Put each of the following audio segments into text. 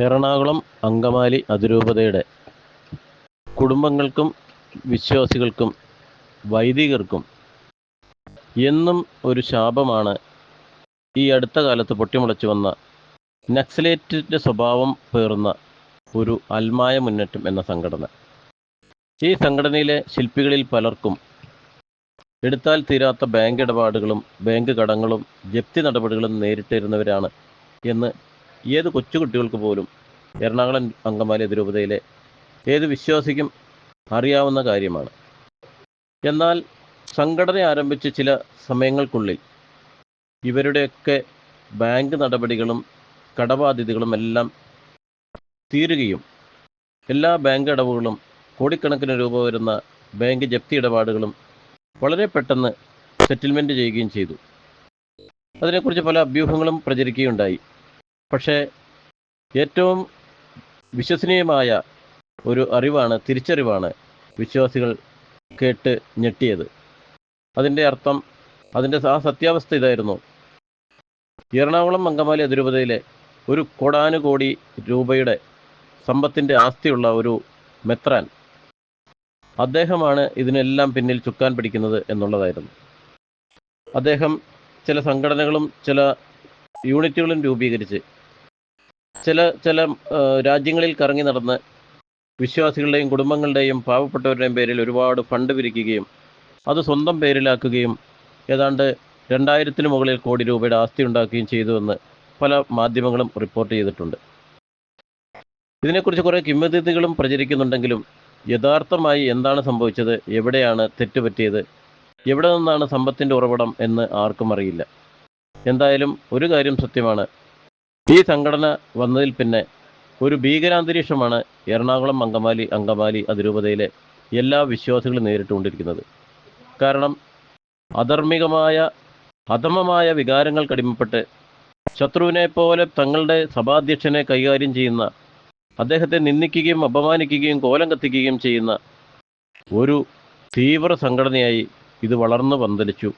എറണാകുളം അങ്കമാലി അതിരൂപതയുടെ കുടുംബങ്ങൾക്കും വിശ്വാസികൾക്കും വൈദികർക്കും എന്നും ഒരു ശാപമാണ് ഈ അടുത്ത കാലത്ത് പൊട്ടിമുളച്ചു വന്ന നക്സലേറ്റിന്റെ സ്വഭാവം പേറുന്ന ഒരു അൽമായ മുന്നേറ്റം എന്ന സംഘടന. ഈ സംഘടനയിലെ ശില്പികളിൽ പലർക്കും എടുത്താൽ തീരാത്ത ബാങ്ക് ഇടപാടുകളും ബാങ്ക് കടങ്ങളും ജപ്തി നടപടികളും നേരിട്ടിരുന്നവരാണ് എന്ന് ഏത് കൊച്ചുകുട്ടികൾക്ക് പോലും എറണാകുളം അങ്കമാലി അതിരൂപതയിലെ ഏത് വിശ്വാസിക്കും അറിയാവുന്ന കാര്യമാണ്. എന്നാൽ സംഘടന ആരംഭിച്ച ചില സമയങ്ങൾക്കുള്ളിൽ ഇവരുടെയൊക്കെ ബാങ്ക് നടപടികളും കടബാധ്യതകളും എല്ലാം തീരുകയും എല്ലാ ബാങ്ക് അടവുകളും കോടിക്കണക്കിന് രൂപ വരുന്ന ബാങ്ക് ജപ്തി ഇടപാടുകളും വളരെ പെട്ടെന്ന് സെറ്റിൽമെന്റ് ചെയ്യുകയും ചെയ്തു. അതിനെക്കുറിച്ച് പല അഭ്യൂഹങ്ങളും പ്രചരിക്കുകയുണ്ടായി. പക്ഷേ ഏറ്റവും വിശ്വസനീയമായ ഒരു അറിവാണ് തിരിച്ചറിവാണ് വിശ്വാസികൾ കേട്ട് ഞെട്ടിയത്. അതിന്റെ അർത്ഥം അതിന്റെ ആ സത്യാവസ്ഥ ഇതായിരുന്നു. എറണാകുളം മങ്കമാലി അതിരൂപതയിലെ ഒരു കോടാനുകോടി രൂപയുടെ സമ്പത്തിന്റെ ആസ്തിയുള്ള ഒരു മെത്രാൻ അദ്ദേഹമാണ് ഇതിനെല്ലാം പിന്നിൽ ചുക്കാൻ പിടിക്കുന്നത് എന്നുള്ളതായിരുന്നു. അദ്ദേഹം ചില സംഘടനകളും ചില യൂണിറ്റുകളും രൂപീകരിച്ച് ചില ചില രാജ്യങ്ങളിൽ കറങ്ങി നടന്ന് വിശ്വാസികളുടെയും കുടുംബങ്ങളുടെയും പാവപ്പെട്ടവരുടെയും പേരിൽ ഒരുപാട് ഫണ്ട് പിരിക്കുകയും അത് സ്വന്തം പേരിലാക്കുകയും ഏതാണ്ട് രണ്ടായിരത്തിന് മുകളിൽ കോടി രൂപയുടെ ആസ്തി ഉണ്ടാക്കുകയും ചെയ്തുവെന്ന് പല മാധ്യമങ്ങളും റിപ്പോർട്ട് ചെയ്തിട്ടുണ്ട്. ഇതിനെക്കുറിച്ച് കുറേ കിംവദന്തികളും പ്രചരിക്കുന്നുണ്ടെങ്കിലും യഥാർത്ഥമായി എന്താണ് സംഭവിച്ചത് എവിടെയാണ് തെറ്റുപറ്റിയത് എവിടെ നിന്നാണ് സമ്പത്തിന്റെ ഉറവിടം എന്ന് ആർക്കും അറിയില്ല. എന്തായാലും ഒരു കാര്യം സത്യമാണ് ഈ സംഘടന വന്നതിൽ പിന്നെ ഒരു ഭീകരാന്തരീക്ഷമാണ് എറണാകുളം അങ്കമാലി അങ്കമാലി അതിരൂപതയിലെ എല്ലാ വിശ്വാസികളും നേരിട്ടുകൊണ്ടിരിക്കുന്നത്. കാരണം അധർമ്മികമായ അധമമായ വികാരങ്ങൾ കടിമപ്പെട്ട് ശത്രുവിനെ പോലെ തങ്ങളുടെ സഭാധ്യക്ഷനെ കൈകാര്യം ചെയ്യുന്ന അദ്ദേഹത്തെ നിന്ദിക്കുകയും അപമാനിക്കുകയും കോലം കത്തിക്കുകയും ചെയ്യുന്ന ഒരു തീവ്ര സംഘടനയായി ഇത് വളർന്നു പന്തലിച്ചു.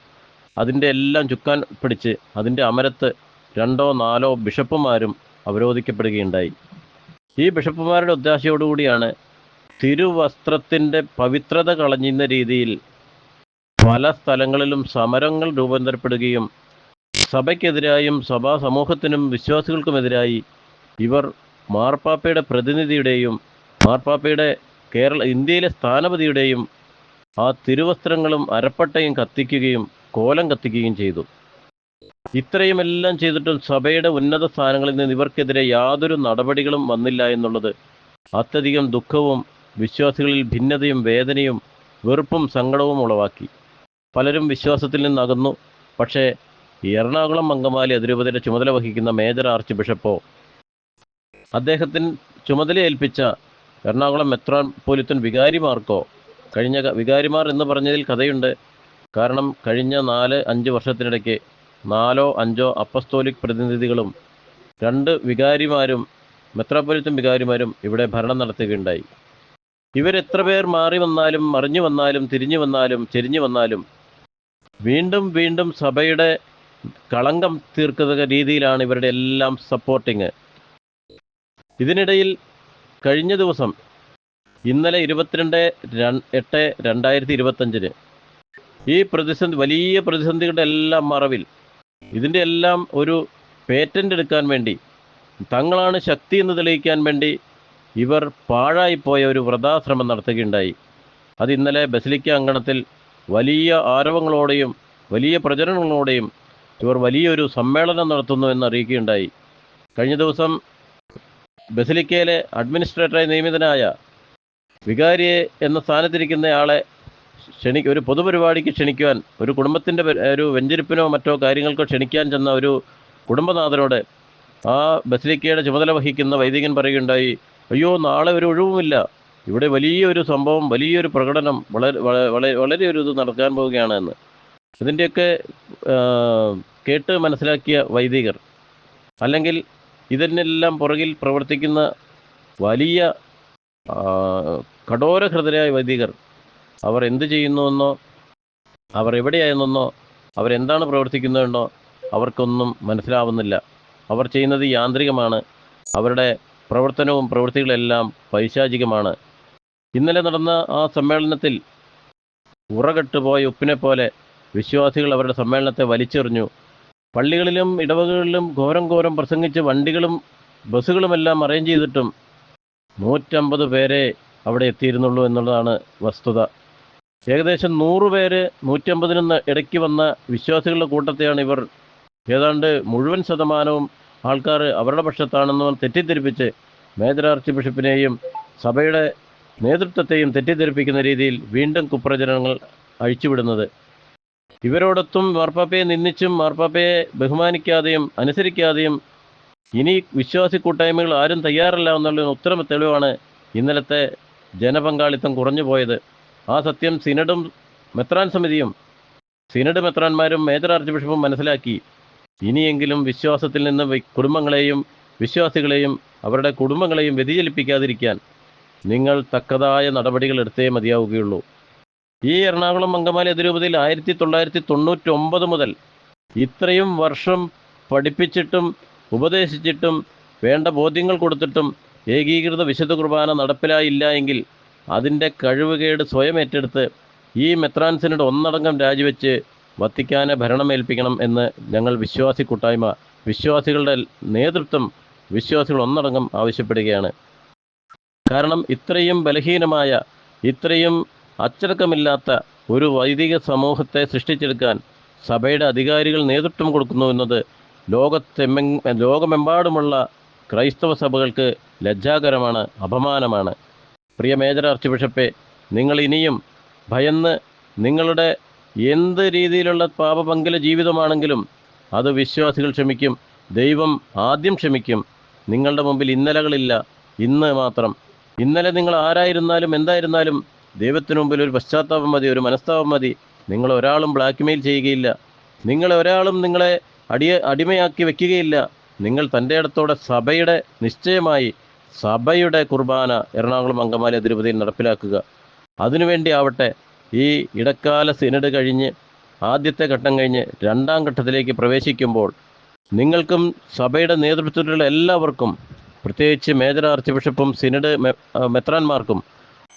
അതിന്റെ എല്ലാം ചുക്കാൻ പിടിച്ച് അതിന്റെ അമരത്ത് രണ്ടോ നാലോ ബിഷപ്പുമാരും അവരോധിക്കപ്പെടുകയുണ്ടായി. ഈ ബിഷപ്പുമാരുടെ ഒത്താശയോടുകൂടിയാണ് തിരുവസ്ത്രത്തിന്റെ പവിത്രത കളഞ്ഞുന്ന രീതിയിൽ പല സ്ഥലങ്ങളിലും സമരങ്ങൾ രൂപാന്തരപ്പെടുകയും സഭയ്ക്കെതിരായും സഭാ സമൂഹത്തിനും വിശ്വാസികൾക്കുമെതിരായി ഇവർ മാർപ്പാപ്പയുടെ പ്രതിനിധിയുടെയും മാർപ്പാപ്പയുടെ കേരള ഇന്ത്യയിലെ സ്ഥാനപതിയുടെയും ആ തിരുവസ്ത്രങ്ങളും അരപ്പട്ടയും കത്തിക്കുകയും കോലം കത്തിക്കുകയും ചെയ്തു. ഇത്രയുമെല്ലാം ചെയ്തിട്ടും സഭയുടെ ഉന്നത സ്ഥാനങ്ങളിൽ നിന്ന് ഇവർക്കെതിരെ യാതൊരു നടപടികളും വന്നില്ല എന്നുള്ളത് അത്യധികം ദുഃഖവും വിശ്വാസികളിൽ ഭിന്നതയും വേദനയും വെറുപ്പും സങ്കടവും ഉളവാക്കി. പലരും വിശ്വാസത്തിൽ നിന്നകന്നു പക്ഷേ എറണാകുളം അങ്കമാലി അതിരൂപതയുടെ ചുമതല വഹിക്കുന്ന മേജർ ആർച്ച് ബിഷപ്പോ അദ്ദേഹത്തിന് ചുമതല ഏൽപ്പിച്ച എറണാകുളം മെത്രാപ്പൊലിത്തൻ വികാരിമാർക്കോ കഴിഞ്ഞ വികാരിമാർ എന്ന് പറഞ്ഞതിൽ കഥയുണ്ട്. കാരണം കഴിഞ്ഞ നാല് അഞ്ച് വർഷത്തിനിടയ്ക്ക് നാലോ അഞ്ചോ അപ്പസ്തോലിക് പ്രതിനിധികളും രണ്ട് വികാരിമാരും മെത്രാപ്പൊലിത്തൻ വികാരിമാരും ഇവിടെ ഭരണം നടത്തുകയുണ്ടായി. ഇവരെത്ര പേർ മാറി വന്നാലും മറിഞ്ഞു വന്നാലും തിരിഞ്ഞു വന്നാലും ചെരിഞ്ഞു വന്നാലും വീണ്ടും വീണ്ടും സഭയുടെ കളങ്കം തീർക്കുന്ന രീതിയിലാണ് ഇവരുടെ എല്ലാം സപ്പോർട്ടിങ്. ഇതിനിടയിൽ കഴിഞ്ഞ ദിവസം ഇന്നലെ ഇരുപത്തിരണ്ട് എട്ട് രണ്ടായിരത്തി ഇരുപത്തഞ്ചിന് ഈ പ്രതിസന്ധി വലിയ പ്രതിസന്ധികളുടെ എല്ലാം മറവിൽ ഇതിന്റെ എല്ലാം ഒരു പേറ്റന്റ് എടുക്കാൻ വേണ്ടി തങ്ങളാണ് ശക്തി എന്ന് തെളിയിക്കാൻ വേണ്ടി ഇവർ പാഴായിപ്പോയ ഒരു വ്രതാശ്രമം നടത്തുകയുണ്ടായി. അത് ഇന്നലെ ബസിലിക്ക അങ്കണത്തിൽ വലിയ ആരവങ്ങളോടെയും വലിയ പ്രചരണങ്ങളോടെയും ഇവർ വലിയൊരു സമ്മേളനം നടത്തുന്നു എന്ന് അറിയിക്കുകയുണ്ടായി കഴിഞ്ഞ ദിവസം ബസിലിക്കയിലെ അഡ്മിനിസ്ട്രേറ്ററായി നിയമിതനായ വികാരിയെ എന്ന സ്ഥാനത്തിരിക്കുന്നയാളെ ക്ഷണി ഒരു പൊതുപരിപാടിക്ക് ക്ഷണിക്കുവാൻ ഒരു കുടുംബത്തിന്റെ ഒരു വെഞ്ചരിപ്പിനോ മറ്റോ കാര്യങ്ങൾക്കോ ക്ഷണിക്കാൻ ചെന്ന ഒരു കുടുംബനാഥനോട് ആ ബസിലിക്കയുടെ ചുമതല വഹിക്കുന്ന വൈദികൻ പറയുകയുണ്ടായി അയ്യോ നാളെ ഒരു ഒഴിവുമില്ല. ഇവിടെ വലിയൊരു സംഭവം വലിയൊരു പ്രകടനം വളരെ വളരെ വളരെ ഒരു ഇത് നടക്കാൻ പോവുകയാണ് എന്ന്. ഇതിന്റെയൊക്കെ കേട്ട് മനസ്സിലാക്കിയ വൈദികർ അല്ലെങ്കിൽ ഇതിനെല്ലാം പുറകിൽ പ്രവർത്തിക്കുന്ന വലിയ കഠോരഹൃദരായ വൈദികർ അവർ എന്ത് ചെയ്യുന്നുവെന്നോ അവർ എവിടെയായിരുന്നെന്നോ അവരെന്താണ് പ്രവർത്തിക്കുന്നതെന്നോ അവർക്കൊന്നും മനസ്സിലാവുന്നില്ല. അവർ ചെയ്യുന്നത് യാന്ത്രികമാണ്. അവരുടെ പ്രവർത്തനവും പ്രവൃത്തികളെല്ലാം പൈശാചികമാണ്. ഇന്നലെ നടന്ന ആ സമ്മേളനത്തിൽ ഉറകെട്ടുപോയ ഉപ്പിനെ പോലെ വിശ്വാസികൾ അവരുടെ സമ്മേളനത്തെ വലിച്ചെറിഞ്ഞു. പള്ളികളിലും ഇടവകളിലും ഘോരം ഘോരം പ്രസംഗിച്ച് വണ്ടികളും ബസ്സുകളുമെല്ലാം അറേഞ്ച് ചെയ്തിട്ടും നൂറ്റമ്പത് പേരെ അവിടെ എത്തിയിരുന്നുള്ളൂ എന്നുള്ളതാണ് വസ്തുത. ഏകദേശം നൂറ് പേര് നിന്ന് ഇടയ്ക്ക് വന്ന വിശ്വാസികളുടെ കൂട്ടത്തെയാണ് ഇവർ. ഏതാണ്ട് മുഴുവൻ ശതമാനവും ആൾക്കാർ അവരുടെ പക്ഷത്താണെന്ന് തെറ്റിദ്ധരിപ്പിച്ച് മേജർ ആർച്ച് ബിഷപ്പിനെയും സഭയുടെ നേതൃത്വത്തെയും തെറ്റിദ്ധരിപ്പിക്കുന്ന രീതിയിൽ വീണ്ടും കുപ്രചരണങ്ങൾ അഴിച്ചുവിടുന്നത്. ഇവരോടൊത്തും മാർപ്പാപ്പയെ നിന്ദിച്ചും മാർപ്പാപ്പയെ ബഹുമാനിക്കാതെയും അനുസരിക്കാതെയും ഇനി വിശ്വാസി കൂട്ടായ്മകൾ ആരും തയ്യാറല്ല എന്നുള്ള ഉത്തരം തെളിവാണ് ഇന്നലത്തെ ജനപങ്കാളിത്തം കുറഞ്ഞു പോയത് ആ സത്യം സിനഡും മെത്രാൻ സമിതിയും സിനഡ് മെത്രാന്മാരും മേജർ ആർച്ച് ബിഷപ്പും മനസ്സിലാക്കി. ഇനിയെങ്കിലും വിശ്വാസത്തിൽ നിന്ന് കുടുംബങ്ങളെയും വിശ്വാസികളെയും അവരുടെ കുടുംബങ്ങളെയും വ്യതിചലിപ്പിക്കാതിരിക്കാൻ നിങ്ങൾ തക്കതായ നടപടികൾ എടുത്തേ മതിയാവുകയുള്ളൂ. ഈ എറണാകുളം അങ്കമാലി അതിരൂപതയിൽ ആയിരത്തി തൊള്ളായിരത്തി തൊണ്ണൂറ്റി ഒമ്പത് മുതൽ ഇത്രയും വർഷം പഠിപ്പിച്ചിട്ടും ഉപദേശിച്ചിട്ടും വേണ്ട ബോധ്യങ്ങൾ കൊടുത്തിട്ടും ഏകീകൃത വിശുദ്ധ കുർബാന നടപ്പിലായില്ല എങ്കിൽ അതിന്റെ കഴിവുകേട് സ്വയം ഏറ്റെടുത്ത് ഈ മെത്രാൻസിനോട് ഒന്നടങ്കം രാജിവെച്ച് വത്തിക്കാനെ ഭരണമേൽപ്പിക്കണം എന്ന് ഞങ്ങൾ വിശ്വാസി കൂട്ടായ്മ വിശ്വാസികളുടെ നേതൃത്വം വിശ്വാസികൾ ഒന്നടങ്കം ആവശ്യപ്പെടുകയാണ്. കാരണം ഇത്രയും ബലഹീനമായ ഇത്രയും അച്ചടക്കമില്ലാത്ത ഒരു വൈദിക സമൂഹത്തെ സൃഷ്ടിച്ചെടുക്കാൻ സഭയുടെ അധികാരികൾ നേതൃത്വം കൊടുക്കുന്നു എന്നത് ലോകത്തെമ്മെ ലോകമെമ്പാടുമുള്ള ക്രൈസ്തവ സഭകൾക്ക് ലജ്ജാകരമാണ് അപമാനമാണ്. പ്രിയ മേജർ ആർച്ച് ബിഷപ്പെ നിങ്ങൾ ഇനിയും ഭയന്ന് നിങ്ങളുടെ എന്ത് രീതിയിലുള്ള പാപപങ്കില ജീവിതമാണെങ്കിലും അത് വിശ്വാസികൾ ക്ഷമിക്കും ദൈവം ആദ്യം ക്ഷമിക്കും. നിങ്ങളുടെ മുമ്പിൽ ഇന്നലകളില്ല ഇന്ന് മാത്രം. ഇന്നലെ നിങ്ങൾ ആരായിരുന്നാലും എന്തായിരുന്നാലും ദൈവത്തിനു മുമ്പിൽ ഒരു പശ്ചാത്താപം മതി ഒരു മനസ്താപം മതി. നിങ്ങൾ ഒരാളും ബ്ലാക്ക്മെയിൽ ചെയ്യുകയില്ല. നിങ്ങളെ ഒരാളും നിങ്ങളെ അടിയ അടിമയാക്കി വെക്കുകയില്ല. നിങ്ങൾ തന്റെ ഇടത്തോടെ സഭയുടെ നിശ്ചയമായി സഭയുടെ കുർബാന എറണാകുളം അങ്കമാലി അതിരൂപതയിൽ നടപ്പിലാക്കുക. അതിനുവേണ്ടി ആവട്ടെ ഈ ഇടക്കാല സിനഡ് കഴിഞ്ഞ് ആദ്യത്തെ ഘട്ടം കഴിഞ്ഞ് രണ്ടാം ഘട്ടത്തിലേക്ക് പ്രവേശിക്കുമ്പോൾ നിങ്ങൾക്കും സഭയുടെ നേതൃത്വത്തിലുള്ള എല്ലാവർക്കും പ്രത്യേകിച്ച് മേജർ ആർച്ച് ബിഷപ്പും സിനഡ് മെത്രാന്മാർക്കും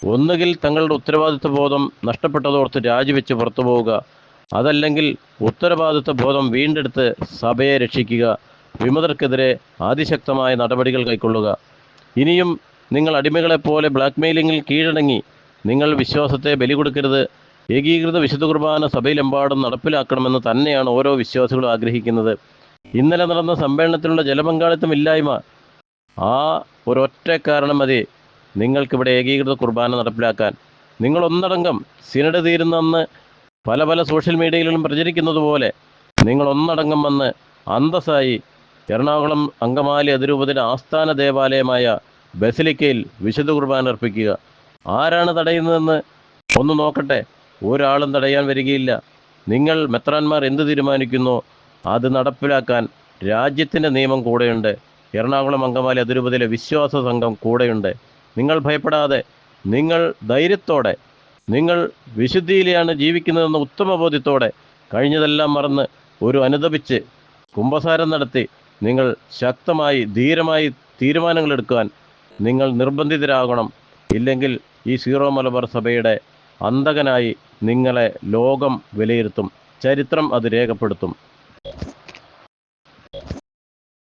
ഒന്നുകിൽ തങ്ങളുടെ ഉത്തരവാദിത്വ ബോധം നഷ്ടപ്പെട്ടതോർത്ത് രാജിവെച്ച് പുറത്തു പോവുക അതല്ലെങ്കിൽ ഉത്തരവാദിത്വ ബോധം വീണ്ടെടുത്ത് സഭയെ രക്ഷിക്കുക വിമതർക്കെതിരെ അതിശക്തമായ നടപടികൾ കൈക്കൊള്ളുക. ഇനിയും നിങ്ങൾ അടിമകളെപ്പോലെ ബ്ലാക്ക് മെയിലിങ്ങിൽ കീഴടങ്ങി. നിങ്ങൾ വിശ്വാസത്തെ ബലി കൊടുക്കരുത് ഏകീകൃത വിശുദ്ധ കുർബാന സഭയിലെമ്പാടും നടപ്പിലാക്കണമെന്ന് തന്നെയാണ് ഓരോ വിശ്വാസികളും ആഗ്രഹിക്കുന്നത്. ഇന്നലെ നടന്ന സമ്മേളനത്തിലുള്ള ജലപങ്കാളിത്തം ഇല്ലായ്മ. ആ ഒരൊറ്റ കാരണം മതി. നിങ്ങൾക്കിവിടെ ഏകീകൃത കുർബാന നടപ്പിലാക്കാൻ. നിങ്ങൾ ഒന്നടങ്കം സിനഡ് തീരുന്നെന്ന് പല പല സോഷ്യൽ മീഡിയയിലും പ്രചരിക്കുന്നത് പോലെ നിങ്ങൾ ഒന്നടങ്കം വന്ന് അന്തസ്സായി എറണാകുളം അങ്കമാലി അതിരൂപതയുടെ ആസ്ഥാന ദേവാലയമായ ബസിലിക്കയിൽ വിശുദ്ധ കുർബാന അർപ്പിക്കുക. ആരാണ് തടയുന്നതെന്ന് ഒന്ന് നോക്കട്ടെ. ഒരാളും തടയാൻ വരികയില്ല. നിങ്ങൾ മെത്രാന്മാർ എന്ത് തീരുമാനിക്കുന്നോ? അത് നടപ്പിലാക്കാൻ രാജ്യത്തിന്റെ നിയമം കൂടെയുണ്ട്. എറണാകുളം അങ്കമാലി അതിരൂപതയിലെ വിശ്വാസ സംഘം കൂടെയുണ്ട്. നിങ്ങൾ ഭയപ്പെടാതെ നിങ്ങൾ ധൈര്യത്തോടെ നിങ്ങൾ വിശുദ്ധിയിലെയാണ് ജീവിക്കുന്നതെന്ന ഉത്തമബോധ്യത്തോടെ കഴിഞ്ഞതെല്ലാം മറന്ന് ഒരു അനുദപിച്ച് കുംഭസാരം നടത്തി നിങ്ങൾ ശക്തമായി ധീരമായി തീരുമാനങ്ങൾ എടുക്കാൻ നിങ്ങൾ നിർബന്ധിതരാകണം. ഇല്ലെങ്കിൽ ഈ സീറോ മലബാർ സഭയുടെ അന്തകനായി നിങ്ങളെ ലോകം വിലയിരുത്തും. ചരിത്രം അത് രേഖപ്പെടുത്തും.